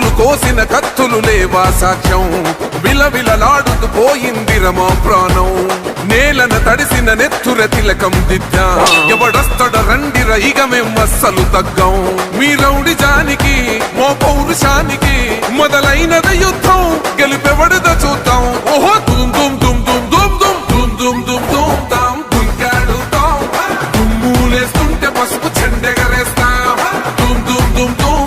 కవులు కోసిన కత్తులు లేవా సాక్ష్యం విలవిలలాడుతూ పోయింది రమా ప్రాణం నేలన తడిసిన నెత్తుర తిలకం దిద్దా ఎవడస్తడ రండిర ఇక మేం అస్సలు తగ్గం మీ రౌడి జానికి మో పౌరుషానికి మొదలైనద యుద్ధం గెలిపెవడద చూద్దాం ఓహో దుమ్ దుమ్ దుమ్ దుమ్ దుమ్ దుమ్ దుమ్ దుమ్ దుమ్ దుమ్ తాం దుంకాడుతాం దుమ్ములేస్తుంటే పసుపు చెండెగరేస్తాం దుమ్ దుమ్ దుమ్ దుమ్